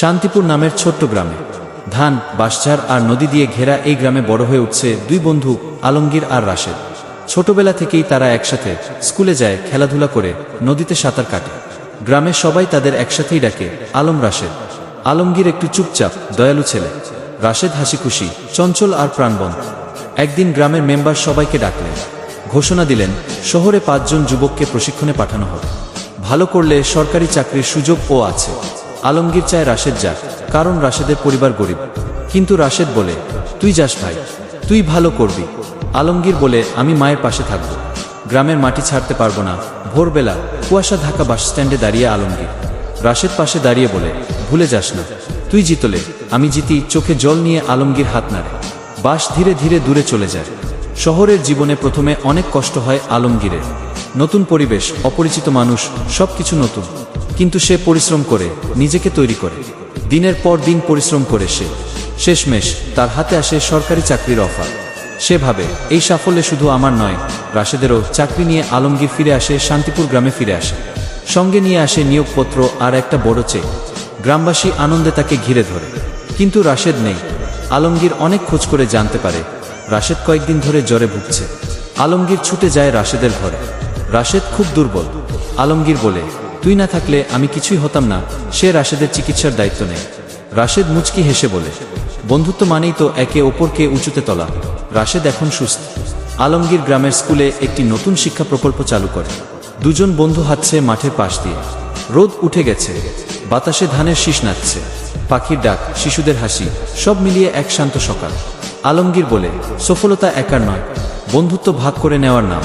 শান্তিপুর নামের ছোট্ট গ্রামে। ধান, বাঁশঝাড় আর নদী দিয়ে ঘেরা এই গ্রামে বড় হয়ে উঠছে দুই বন্ধু, আলমগীর আর রাশেদ। ছোটবেলা থেকেই তারা একসাথে স্কুলে যায়, খেলাধুলা করে, নদীতে সাঁতার কাটে। গ্রামের সবাই তাদের একসাথেই ডাকে, আলম, রাশেদ। আলমগীর একটু চুপচাপ, দয়ালু ছেলে। রাশেদ হাসি খুশি চঞ্চল আর প্রাণবন্ত। একদিন গ্রামের মেম্বার সবাইকে ডাকলেন। ঘোষণা দিলেন, শহরে পাঁচজন যুবককে প্রশিক্ষণে পাঠানো হবে। ভালো করলে সরকারি চাকরির সুযোগও আছে। আলমগীর চায় রাশেদ যাক, কারণ রাশেদের পরিবার গরিব। কিন্তু রাশেদ বলে, তুই যাস ভাই, তুই ভালো করবি। আলমগীর বলে, আমি মায়ের পাশে থাকব। গ্রামের মাটি ছাড়তে পারব না। ভোরবেলা কুয়াশা ঢাকা বাস স্ট্যান্ডে দাঁড়িয়ে আলমগীর। রাশেদ পাশে দাঁড়িয়ে বলে, ভুলে যাস না। তুই জিতলে, আমি জিতি চোখে জল নিয়ে আলমগীর হাত নাড়ে। বাস ধীরে ধীরে দূরে চলে যায়। শহরের জীবনে প্রথমে অনেক কষ্ট হয় আলমগীরের। নতুন পরিবেশ, অপরিচিত মানুষ, সবকিছু নতুন। কিন্তু সে পরিশ্রম করে, নিজেকে তৈরি করে। দিনের পর দিন পরিশ্রম করে সে। শেষমেশ তার হাতে আসে সরকারি চাকরির অফার। সে ভাবে, এই সাফল্যে শুধু আমার নয়, রাশেদেরও চাকরি নিয়ে আলমগীর ফিরে আসে, শান্তিপুর গ্রামে ফিরে আসে। সঙ্গে নিয়ে আসে নিয়োগপত্র আর একটা বড় চেক। গ্রামবাসী আনন্দে তাকে ঘিরে ধরে। কিন্তু রাশেদ নেই। আলমগীর অনেক খোঁজ করে জানতে পারে, রাশেদ কয়েকদিন ধরে জ্বরে ভুগছে। আলমগীর ছুটে যায় রাশেদের ঘরে। রাশেদ খুব দুর্বল। আলমগীর বলে তুই না থাকলে আমি কিছুই হতাম না, সে রাশেদের চিকিৎসার দায়িত্ব নেয়। রাশেদ মুচকি হেসে বলে, বন্ধুত্ব মানেই তো একে অপরকে উঁচুতে তোলা। রাশেদ এখন সুস্থ। আলমগীর গ্রামের স্কুলে একটি নতুন শিক্ষা প্রকল্প চালু করে। দুজন বন্ধু হাঁটছে মাঠের পাশ দিয়ে। রোদ উঠে গেছে, বাতাসে ধানের শীষ নাচছে, পাখির ডাক, শিশুদের হাসি, সব মিলিয়ে এক শান্ত সকাল। আলমগীর বলে, সফলতা একার নয়, বন্ধুত্ব ভাগ করে নেওয়ার নাম।